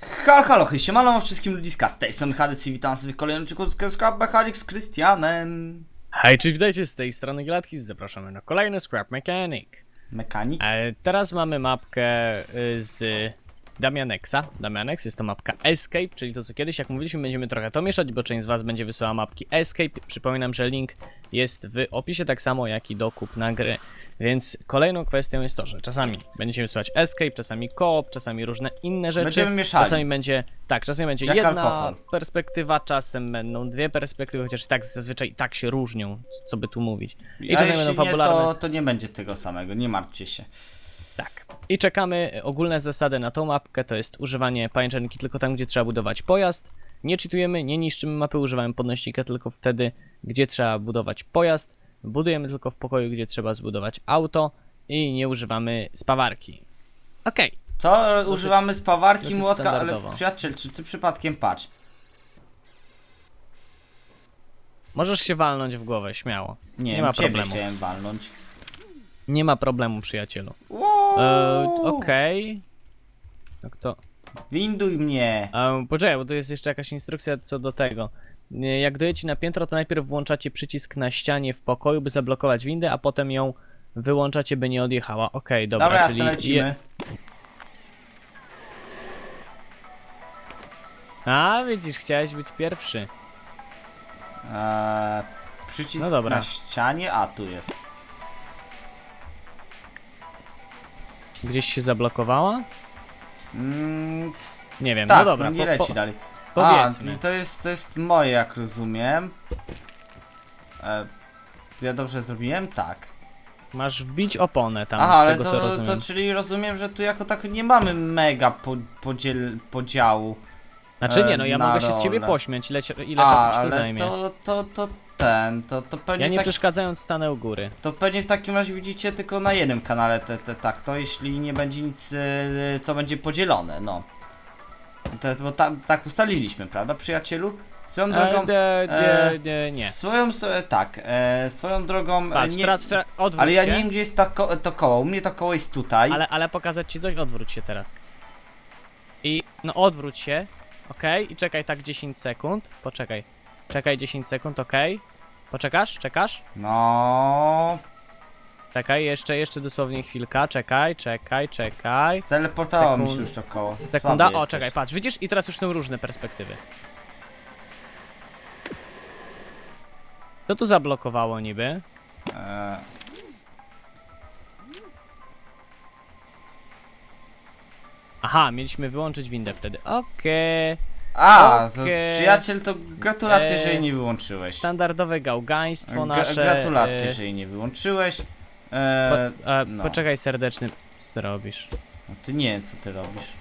Halo, halo, siemano wszystkim ludziska, z tej strony Hades i witam w kolejnym odcinku z Scrap Mechanic z Krystianem. Hej, cześć, witajcie z tej strony Gladkis, zapraszamy na kolejny Scrap Mechanic. Mechanik? E, teraz mamy mapkę y, z Damianexa. Damianex jest to mapka Escape, czyli to co kiedyś, jak mówiliśmy, będziemy trochę to mieszać, bo część z was będzie wysyłała mapki Escape. Przypominam, że link jest w opisie, tak samo jak i dokup na gry. Więc kolejną kwestią jest to, że czasami będziecie wysyłać Escape, czasami Coop, czasami różne inne rzeczy. Będziemy mieszali. Czasami będzie, tak, czasami będzie Jak jedna alkohol. perspektywa, czasem będą dwie perspektywy, chociaż i tak zazwyczaj tak się różnią, co by tu mówić. I A czasami jeśli będą nie, fabularne. to, to nie będzie tego samego, nie martwcie się. Tak. I czekamy ogólne zasady na tą mapkę, to jest używanie pajęczynki tylko tam, gdzie trzeba budować pojazd. Nie cheatujemy, nie niszczymy mapy, używamy podnośnika tylko wtedy, gdzie trzeba budować pojazd. Budujemy tylko w pokoju, gdzie trzeba zbudować auto i nie używamy spawarki. Okej. To używamy spawarki, dosyć młotka, ale standardowo. przyjaciel, czy ty przypadkiem patrz? Możesz się walnąć w głowę, śmiało. Nie, Nie ma ciebie problemu. chciałem walnąć. Nie ma problemu, przyjacielu. Wow. E, Okej. Tak to... Winduj mnie. Um, poczekaj, bo tu jest jeszcze jakaś instrukcja co do tego. Jak dojecie na piętro, to najpierw włączacie przycisk na ścianie w pokoju, by zablokować windę, a potem ją wyłączacie, by nie odjechała. Okej, dobra, Dobra, czyli. lecimy. A, widzisz, chciałeś być pierwszy. Eee, przycisk No dobra. na ścianie, a tu jest. Gdzieś się zablokowała? Mm, Nie wiem, tak, no dobra. nie po- leci po- dalej. powiedzmy. A, to jest, to jest moje, jak rozumiem. E, ja dobrze zrobiłem? Tak. Masz wbić oponę tam, Aha, z ale tego co to, rozumiem. to czyli rozumiem, że tu jako tak nie mamy mega po, podziel, podziału. Znaczy nie, e, no ja na mogę się z ciebie rolę. pośmiać, ile, czasu ci to ale zajmie. to, to, to ten, to, to pewnie Ja nie tak, przeszkadzając stanę u góry. to pewnie w takim razie widzicie tylko na jednym kanale te, te tak, to jeśli nie będzie nic, e, co będzie podzielone, no. Te, bo ta, tak ustaliliśmy, prawda, przyjacielu? Swoją drogą... E, de, e, de, de, nie. Swoją, sto- tak, e, swoją drogą... e, Patrz, nie, teraz trzeba odwróć ale ja się. nie wiem, gdzie jest ta ko to koło. U mnie to koło jest tutaj. Ale, ale pokazać ci coś, odwróć się teraz. I no odwróć się, ok? I czekaj tak 10 sekund. Poczekaj. Czekaj 10 sekund, ok? Poczekasz? Czekasz? No. Czekaj, jeszcze, jeszcze dosłownie chwilka. Czekaj, czekaj, czekaj. Steleportowało mi się już to koło. Sekunda. Słaby O, jesteś. czekaj, patrz, widzisz? I teraz już są różne perspektywy. Co tu zablokowało niby? E, Aha, mieliśmy wyłączyć windę wtedy. Okej. A, to Okej. przyjaciel, to gratulacje, E, że jej nie wyłączyłeś. Standardowe gałgaństwo Gra- nasze. Gratulacje, e, że jej nie wyłączyłeś. E, Po, e, no. Poczekaj serdeczny, co ty robisz? no ty nie wiem, co ty robisz.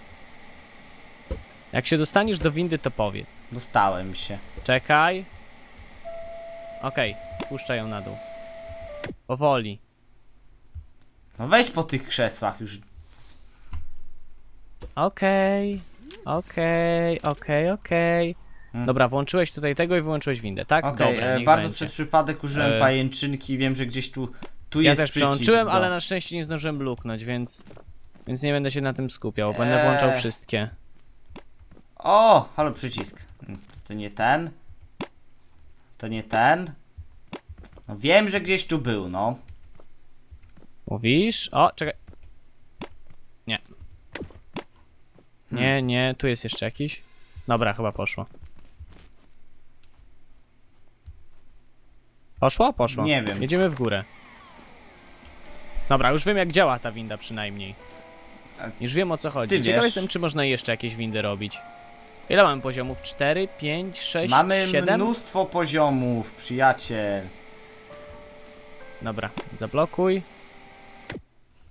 Jak się dostaniesz do windy, to powiedz. Dostałem się. Czekaj. Okej, spuszczaj ją na dół. Powoli. No weź po tych krzesłach już. Okej. Okej, okej, okej. Hmm. Dobra, włączyłeś tutaj tego i wyłączyłeś windę, tak? Okej, Dobra, e, niech bardzo będzie. przez przypadek użyłem E, pajęczynki. Wiem, że gdzieś tu, tu Ja jest też przycisk przełączyłem, do... ale na szczęście nie zdążyłem bluknąć, więc... Więc nie będę się na tym skupiał, będę Eee. włączał wszystkie. O, halo przycisk. Mm, To nie ten. To nie ten. No wiem, że gdzieś tu był, no. Mówisz? O, czekaj. Nie. Nie, nie, tu jest jeszcze jakiś. Dobra, chyba poszło. Poszło? Poszło. Nie wiem. Jedziemy w górę. Dobra, już wiem jak działa ta winda przynajmniej. Już wiem o co chodzi. ty Ciekaw wiesz? jestem, czy można jeszcze jakieś windy robić. Ile mamy poziomów? 4, 5, 6, Mamy 7? mnóstwo poziomów, przyjaciel. Dobra, zablokuj.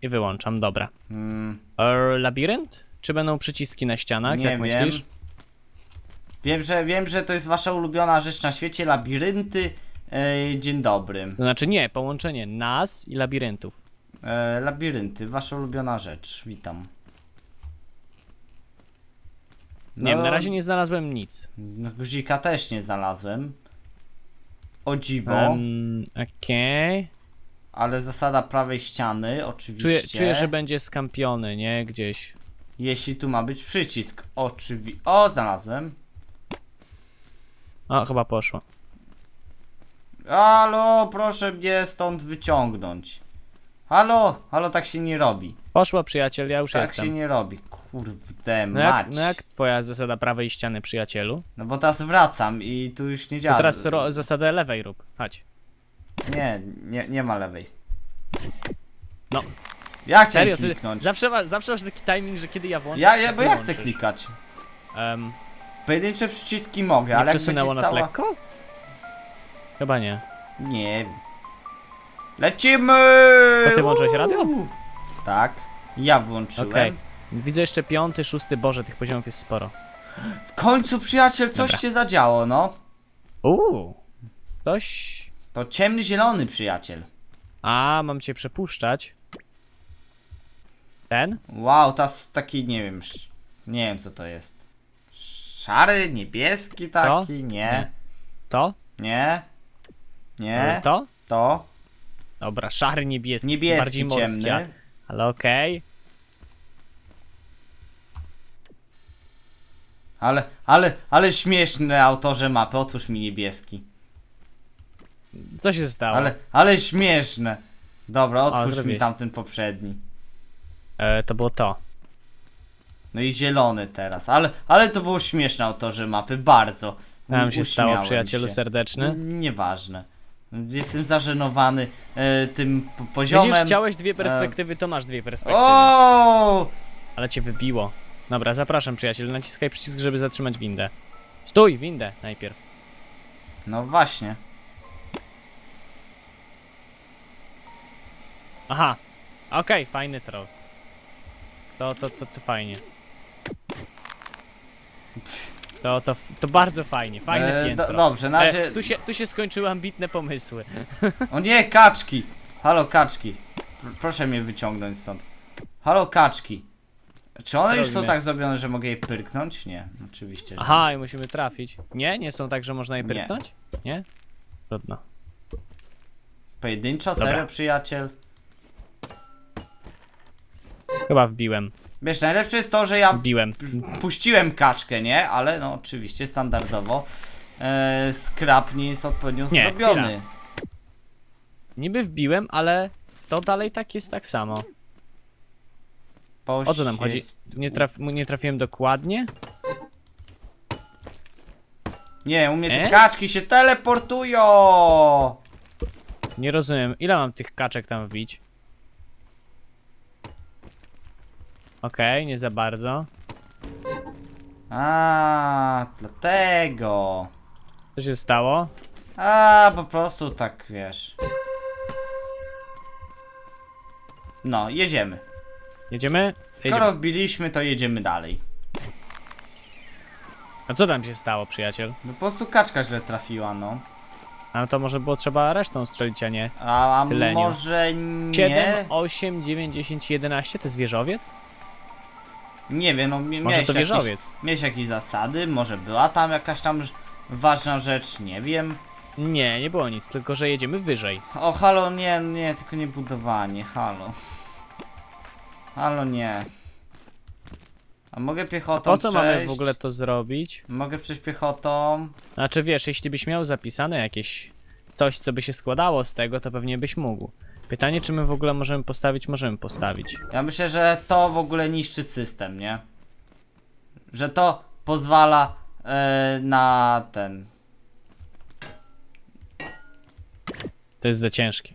I wyłączam, dobra. Hmm, Er, labirynt? Czy będą przyciski na ścianach, nie jak wiem. myślisz? Wiem, że wiem, że to jest wasza ulubiona rzecz na świecie, labirynty. E, dzień dobry. To znaczy nie, połączenie nas i labiryntów. E, labirynty, wasza ulubiona rzecz. Witam. Nie wiem, na razie nie znalazłem nic. No, guzika też nie znalazłem. O dziwo, Um, Okej. ale zasada prawej ściany, oczywiście. Czuję, czuję, że będzie skampiony, nie? Gdzieś. Jeśli tu ma być przycisk. Oczywiście. O, znalazłem. O, chyba poszło. Halo, proszę mnie stąd wyciągnąć. Halo, halo, tak się nie robi. Poszło, przyjaciel, ja już Tak jestem. się nie robi. Kurde, No jak, mać. no jak twoja zasada prawej ściany, przyjacielu? No bo teraz wracam i tu już nie To działa. teraz ro- zasadę lewej rób. Chodź. Nie, nie, nie ma lewej. No. Ja chciałem Serio, ty kliknąć. zawsze, ma, zawsze masz taki timing, że kiedy ja włączę, Ja, ja, bo ja chcę klikać. Em, Pojedyncze przyciski mogę, nie ale jak będzie nas cała... lekko? Chyba nie. Nie. Lecimy! To ty włączyłeś radio? Tak. Ja włączyłem. Okej. Widzę jeszcze piąty, szósty, boże, tych poziomów jest sporo. W końcu, przyjaciel, coś Dobra. się zadziało, no. Uuu. Ktoś... To ciemny zielony, przyjaciel. A, mam cię przepuszczać. Ten? Wow, to jest taki, nie wiem, sz... nie wiem co to jest. Szary, niebieski taki, nie. To? Nie. Nie. To? To. Dobra, szary, niebieski. bardziej Niebieski morski, ciemny. Ale okej. Ale, ale, ale śmieszny autorze mapy, otwórz mi niebieski. Co się stało? Ale, ale śmieszne. Dobra, otwórz mi zrobiłeś. tamten poprzedni. E, to było to. No i zielony teraz, ale, ale to było śmieszne autorze mapy, bardzo. Tam się stało, Uśmiałem przyjacielu się. serdeczny. N- Nieważne. Jestem zażenowany e, tym po- poziomem. Widzisz, chciałeś dwie perspektywy, to masz dwie perspektywy. O! Ale cię wybiło. Dobra, zapraszam przyjaciel, naciskaj przycisk, żeby zatrzymać windę. Stój, windę najpierw. No właśnie. Aha. Okej, fajny troll. To, to, to, to fajnie. To, to, to bardzo fajnie, fajne E, piętro. do, dobrze, na razie. E, tu, się, tu się skończyły ambitne pomysły. O nie, kaczki! Halo, kaczki. Pr proszę mnie wyciągnąć stąd. Halo, kaczki. Czy one już są Rozumiem. tak zrobione, że mogę je pyrknąć? Nie, oczywiście. że Aha, i musimy trafić. Nie? Nie są tak, że można je Nie. pyrknąć? Nie? Trudno. nie. Pojedynczo, Dobra. serio, przyjaciel? Chyba wbiłem. Wiesz, najlepsze jest to, że ja Wbiłem. puściłem kaczkę, nie? Ale no oczywiście standardowo e, skrap nie jest odpowiednio Nie, zrobiony. chwila. Niby wbiłem, ale to dalej tak jest tak samo. Bo O co nam chodzi? jest- Nie, traf nie trafiłem dokładnie? Nie, u mnie te E? kaczki się teleportują! Nie rozumiem. Ile mam tych kaczek tam wbić? Okej, nie za bardzo. A, dlatego. Co się stało? A, po prostu tak, wiesz. No, jedziemy. Jedziemy? Skoro Jedziemy. wbiliśmy, to jedziemy dalej. A co tam się stało, przyjaciel? No po prostu kaczka źle trafiła, no. A to może było trzeba resztą strzelić, a nie. A, a Tyleniu. może nie? 7, 8, 9, 10, 11 to jest wieżowiec? Nie wiem, no mi- Może miałeś to jakieś, miałeś jakieś zasady, może była tam jakaś tam ż- ważna rzecz, nie wiem. Nie, nie było nic, tylko że jedziemy wyżej. O, halo, nie, nie, tylko nie budowanie, halo. Halo, nie. A mogę piechotą Po co mamy przejść? w ogóle to zrobić? Mogę przejść piechotą? Znaczy wiesz, jeśli byś miał zapisane jakieś coś, co by się składało z tego, to pewnie byś mógł. Pytanie, czy my w ogóle możemy postawić? Możemy postawić. Ja myślę, że to w ogóle niszczy system, nie? Że to pozwala e, na ten. To jest za ciężkie.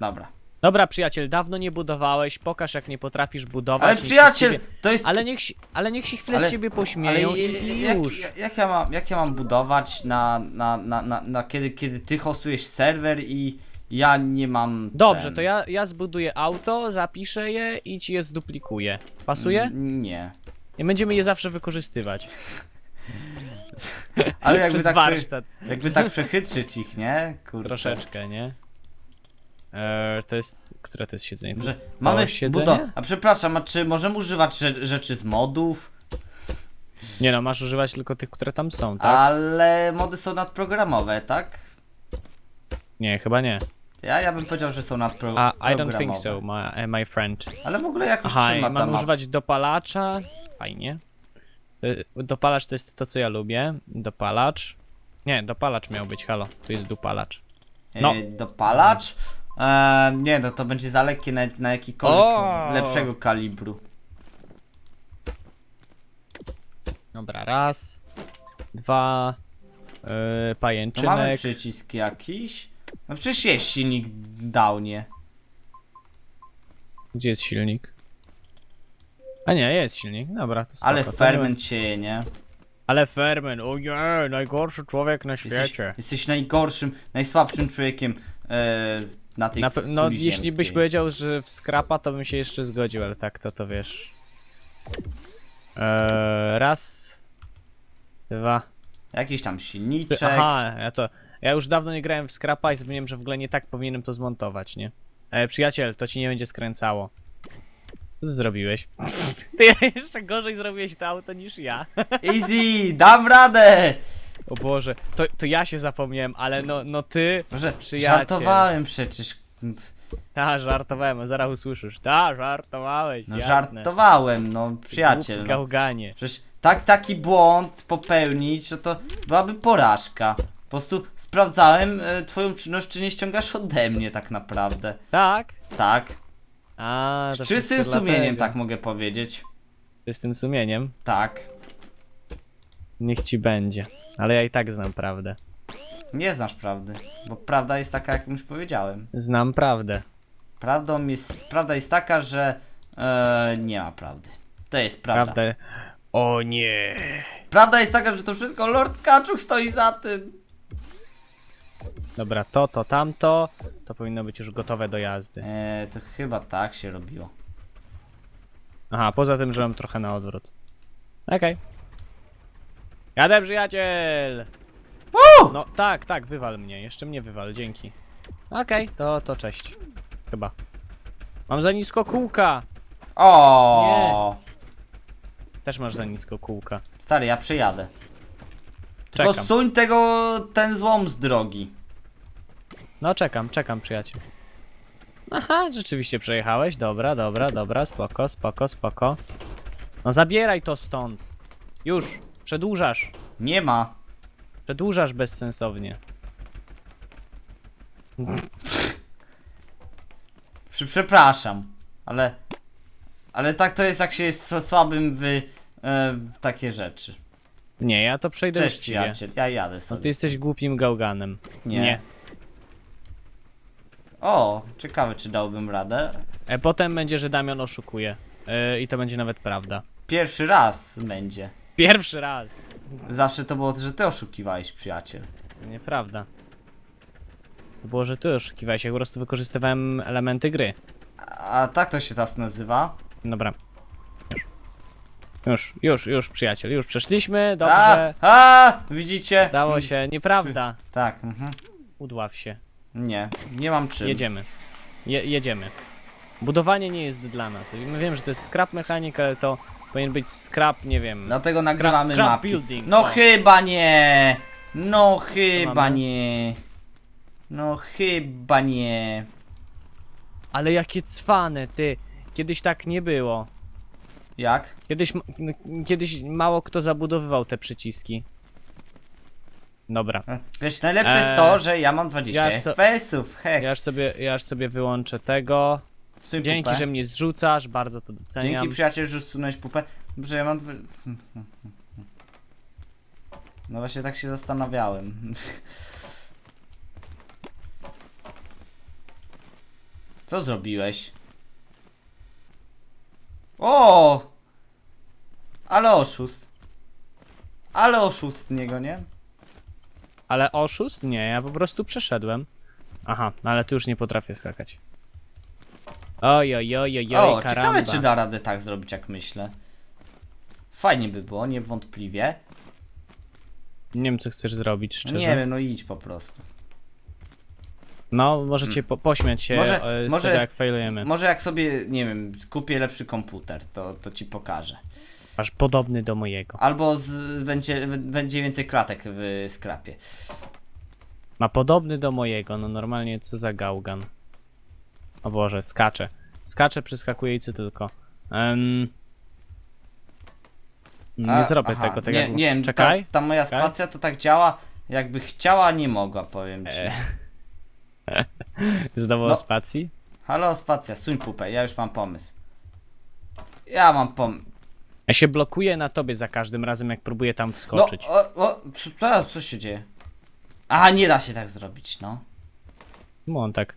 Dobra. Dobra, przyjaciel, dawno nie budowałeś, pokaż jak nie potrafisz budować. Ale niech się z przyjaciel, ciebie- to jest. Ale niech, się- ale niech się chwilę Ale- z ciebie Ale pośmieją i, i jak, już. jak, ja mam, jak ja mam budować na, na, na, na, na kiedy, kiedy ty hostujesz serwer i ja nie mam. Dobrze, ten... to ja, ja zbuduję auto, zapiszę je i ci je zduplikuję. Pasuje? N- Nie. I będziemy je zawsze wykorzystywać. Ale jakby Przez tak, prze, warsztat. jakby tak przechytrzyć ich, nie? Kurde. Troszeczkę, nie? Eee, to jest. Które to jest siedzenie? To Że jest mamy to siedzenie? budo- A przepraszam, a czy możemy używać rze- rzeczy z modów? Nie no, masz używać tylko tych, które tam są, tak? Ale mody są nadprogramowe, tak? Nie, chyba nie. Ja, ja bym powiedział, że są nadpro A, I don't think so, my, eh, my friend. Ale w ogóle jakoś Aha, trzyma mam mapa. używać dopalacza. Fajnie. Y, Dopalacz to jest to, co ja lubię. Dopalacz. Nie, dopalacz miał być, halo. Tu jest dopalacz. no. E, dopalacz? E, nie, no to będzie za lekkie na, na jakikolwiek O! lepszego kalibru. Dobra, raz, dwa, yy, mamy pajęczynek. przycisk jakiś? No przecież jest silnik downie. Gdzie jest silnik? A nie, jest silnik. Dobra, to spoko. Ale to nie ferment sieje, nie? Ale ferment, o nie, najgorszy człowiek na Jesteś, świecie. jesteś najgorszym, najsłabszym człowiekiem e, na tej Na, pe- no, kuli jeśli byś ziemskiej. powiedział, że w skrapa, to bym się jeszcze zgodził, ale tak, to to wiesz. Eee, raz, dwa, Jakiś tam silniczek. Aha, ja to. Ja już dawno nie grałem w skrapa i zapomniałem, że w ogóle nie tak powinienem to zmontować, nie? E, przyjaciel, to ci nie będzie skręcało. Co ty zrobiłeś? Ty jeszcze gorzej zrobiłeś to auto niż ja. Easy, dam radę! O Boże, to, to ja się zapomniałem, ale no, no ty. Może Przyjaciel. żartowałem przecież. Ta, żartowałem, a zaraz usłyszysz. Ta, żartowałeś. No jasne. żartowałem, no przyjaciel. No. Gałganie. Przecież tak, taki błąd popełnić, że to byłaby porażka. Po prostu sprawdzałem e, twoją czynność, czy nie ściągasz ode mnie tak naprawdę. Tak? Tak. A, to Z czystym wszystko sumieniem, dlatego. tak mogę powiedzieć. Z tym sumieniem. Tak. Niech ci będzie. Ale ja i tak znam prawdę. Nie znasz prawdy, bo prawda jest taka, jak już powiedziałem. Znam prawdę. Prawdą jest, prawda jest taka, że e, nie ma prawdy. To jest prawda. Prawdę. O nie. Prawda jest taka, że to wszystko Lord Kaczuk stoi za tym. Dobra, to, to, tamto. To powinno być już gotowe do jazdy. E, to chyba tak się robiło. Aha, poza tym, że mam trochę na odwrót. Okej. Jadę, przyjaciel! Woo! No tak, tak, wywal mnie. Jeszcze mnie wywal, dzięki. Okej, to, to cześć. Chyba. Mam za nisko kółka! O, Też masz za nisko kółka. Stary, ja przyjadę. Tylko Czekam. suń tego, ten złom z drogi. No czekam, czekam, przyjaciel. Aha, rzeczywiście przejechałeś. Dobra, dobra, dobra, spoko, spoko, spoko. No zabieraj to stąd. Już, przedłużasz. Nie ma. Przedłużasz bezsensownie. Prze- Przepraszam, ale. Ale tak to jest, jak się jest sła- słabym w, e, w takie rzeczy. Nie, ja to przejdę Cześć, przyjaciel, ja jadę No sobie. ty jesteś głupim gałganem. Nie. O, ciekawe, czy dałbym radę. E, potem będzie, że Damian oszukuje. E, I to będzie nawet prawda. Pierwszy raz będzie. Pierwszy raz. Zawsze to było, że ty oszukiwałeś, przyjaciel. Nieprawda. To było, że ty oszukiwałeś, ja po prostu wykorzystywałem elementy gry. A tak to się teraz nazywa? Dobra. Już. Już, już, przyjaciel, już przeszliśmy, A, dobrze. a, widzicie? Dało się, nieprawda. Tak, mhm. Udław się. Nie, nie mam czym. Jedziemy. Je, jedziemy. Budowanie nie jest dla nas. My wiem, że to jest scrap mechanik, ale to powinien być scrap, nie wiem. Dlatego nagrywamy scrap mapki. building, No o. chyba nie! No chyba nie! No chyba nie! Ale jakie cwane, ty. Kiedyś tak nie było. Jak? Kiedyś, kiedyś mało kto zabudowywał te przyciski. Dobra. E, Wiesz, najlepsze jest Eee, to, że ja mam 20 ja aż so- FPS-ów, hech. Ja aż sobie, ja aż sobie wyłączę tego. Dzięki, pupę. że mnie zrzucasz, bardzo to doceniam. Dzięki przyjaciel, że usunąłeś pupę. Że ja mam... No właśnie tak się zastanawiałem. Co zrobiłeś? O! Ale oszust. Ale oszust z niego, nie? Ale oszust? Nie, ja po prostu przeszedłem. Aha, no ale tu już nie potrafię skakać. Oj, oj, oj, oj, o, oj, ciekawe karamba. czy da radę tak zrobić jak myślę. Fajnie by było, niewątpliwie. Nie wiem, co chcesz zrobić, szczerze. Nie wiem, no idź po prostu. No, możecie po pośmiać się Może- e, z może- tego, jak failujemy. Może jak sobie, nie wiem, kupię lepszy komputer, to, to ci pokażę. Masz podobny do mojego. Albo z, będzie, będzie więcej klatek w skrapie. Ma podobny do mojego, no normalnie co za gałgan. O Boże, skacze. Skacze, przyskakuje i co tylko. Em, nie A, zrobię aha, tego, tak nie, jak... nie wiem, Czekaj. Ta, ta moja Czekaj. spacja to tak działa, jakby chciała, nie mogła, powiem ci. E. Znowu No. o spacji? Halo, spacja, suń pupę, ja już mam pomysł. Ja mam pomysł. Ja się blokuję na tobie za każdym razem, jak próbuję tam No, wskoczyć. o, o, co, co, co się dzieje? A, nie da się tak zrobić, no. No on tak.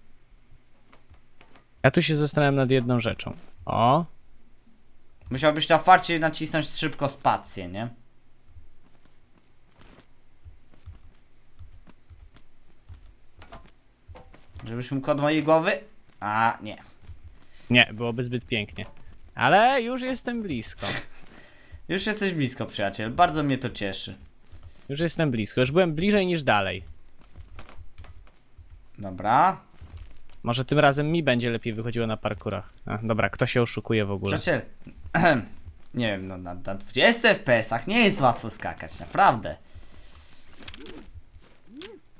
Ja tu się zastanawiam nad jedną rzeczą. O, Musiałbyś na farcie nacisnąć szybko spację, nie? Żebyś mógł od mojej głowy? A, nie. nie, byłoby zbyt pięknie. Ale już jestem blisko. Już jesteś blisko, przyjaciel. Bardzo mnie to cieszy. Już jestem blisko. Już byłem bliżej niż dalej. Dobra. Może tym razem mi będzie lepiej wychodziło na parkurach. A, dobra, kto się oszukuje w ogóle? Przyjaciel, nie wiem, no na, na 20 FPS-ach nie jest łatwo skakać, naprawdę.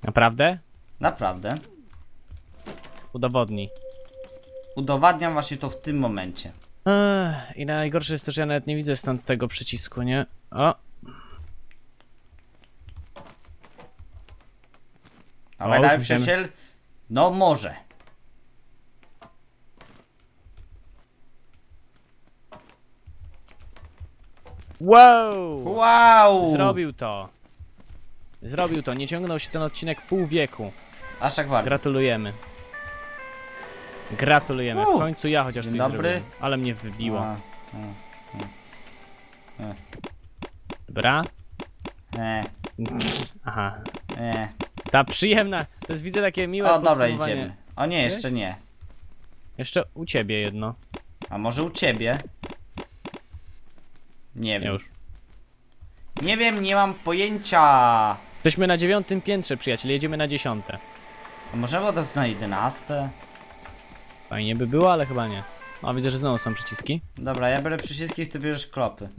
Naprawdę? Naprawdę. Udowodnij. Udowadniam właśnie to w tym momencie. Ech, I najgorsze jest to, że ja nawet nie widzę stąd tego przycisku, nie? O, dawaj, już wiemy. przyjaciel. No może. wow! Wow! Zrobił to. Zrobił to. Nie ciągnął się ten odcinek pół wieku. Aż tak bardzo. Gratulujemy. Gratulujemy. W U. końcu ja chociaż Dzień coś dobry. zrobiłem. Ale mnie wybiło. A, Dobra. E, Aha. e. Ta przyjemna. To jest widzę takie miłe O, dobra, podsumowanie. idziemy. O nie, jeszcze nie. Jeszcze u ciebie jedno. A może u ciebie? Nie wiem. już. Nie wiem, nie mam pojęcia. Jesteśmy na dziewiątym piętrze, przyjaciel. Jedziemy na dziesiąte. A może od razu na 11? Fajnie by było, ale chyba nie. O, widzę, że znowu są przyciski. Dobra, ja biorę przyciski, ty bierzesz klopy.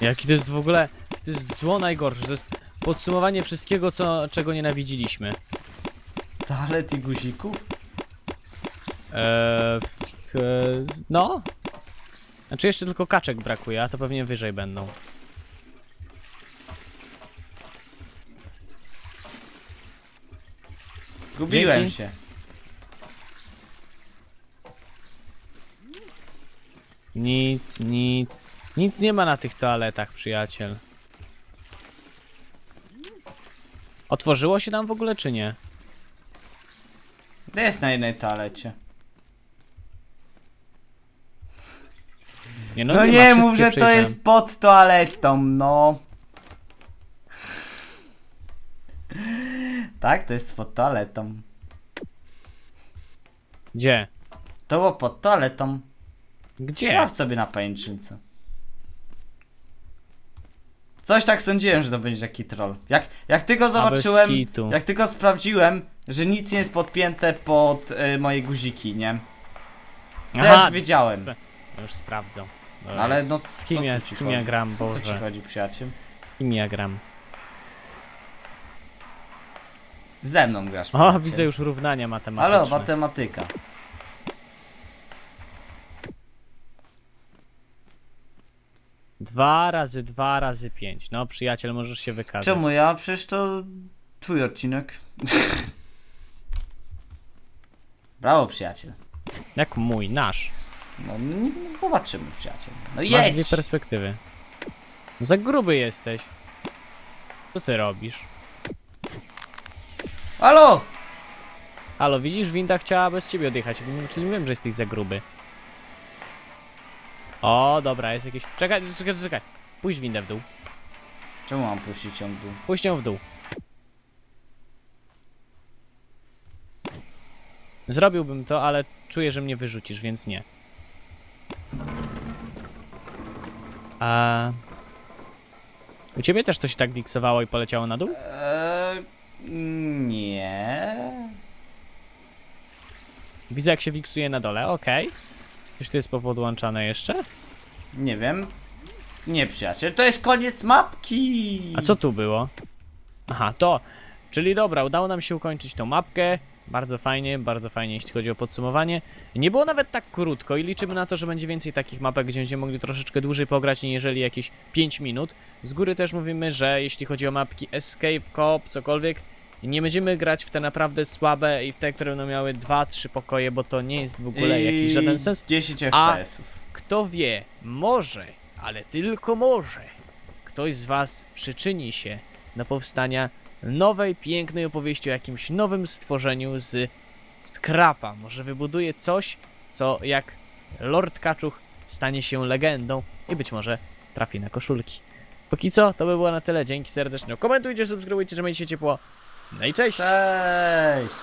Jaki to jest w ogóle... To jest zło najgorsze. To jest podsumowanie wszystkiego, co, czego nienawidziliśmy. Toalet i guzików? Eee, k- no. Znaczy jeszcze tylko kaczek brakuje, a to pewnie wyżej będą. Zgubiłem Dzięki. się. Nic, nic. Nic nie ma na tych toaletach, przyjaciel. Otworzyło się tam w ogóle, czy nie? To jest na jednej toalecie. Nie, No, ma, nie, mów, wszystkie że to przejrzałem. jest pod toaletą, no. Tak, to jest pod toaletą. Gdzie? To było pod toaletą. Gdzie? Sprawdź sobie na pajęczynce. Coś tak sądziłem, że to będzie taki troll. Jak, jak ty go zobaczyłem, kitu. jak ty go sprawdziłem, że nic nie jest podpięte pod y, moje guziki, nie? Też wiedziałem. Spe... no już sprawdzą. No, Ale no, Z kim o ja, z kim ja chodzi? gram, O co ci Boże. chodzi, przyjaciel? Z kim ja gram? Ze mną grasz, O, przyjaciel. widzę już równania matematyczne. Halo, matematyka. Dwa razy dwa razy pięć. No, przyjaciel, możesz się wykazać. Czemu ja? Przecież to twój odcinek. Brawo, przyjaciel. Jak mój, nasz. No, n- zobaczymy, przyjaciel. No Masz jedź! dwie perspektywy. No Za gruby jesteś. Co ty robisz? Halo! Halo, widzisz, winda chciała bez ciebie odjechać, czyli wiem, że jesteś za gruby. O, dobra, jest jakieś... Czekaj, czekaj, czekaj. Puść windę w dół. Czemu mam puścić ją w dół? Puść ją w dół. Zrobiłbym to, ale czuję, że mnie wyrzucisz, więc nie. A... U ciebie też to się tak diksowało i poleciało na dół? Eee, nie. Widzę jak się wiksuje na dole, okej. Coś tu jest popodłączane jeszcze? Nie wiem. Nie, przyjaciel, to jest koniec mapki! A co tu było? Aha, to... Czyli dobra, udało nam się ukończyć tą mapkę. Bardzo fajnie, bardzo fajnie, jeśli chodzi o podsumowanie. Nie było nawet tak krótko i liczymy na to, że będzie więcej takich mapek, gdzie będziemy mogli troszeczkę dłużej pograć, niżeli jakieś 5 minut. Z góry też mówimy, że jeśli chodzi o mapki Escape, Coop, cokolwiek, nie będziemy grać w te naprawdę słabe i w te, które będą miały 2-3 pokoje, bo to nie jest w ogóle jakiś żaden sens. 10 A- FPS-ów. Kto wie, może, ale tylko może, ktoś z Was przyczyni się do powstania nowej, pięknej opowieści o jakimś nowym stworzeniu z skrapa. Może wybuduje coś, co jak Lord Kaczuch stanie się legendą i być może trafi na koszulki. Póki co, to by było na tyle. Dzięki serdecznie. Komentujcie, subskrybujcie, że się ciepło. No i cześć! Cześć!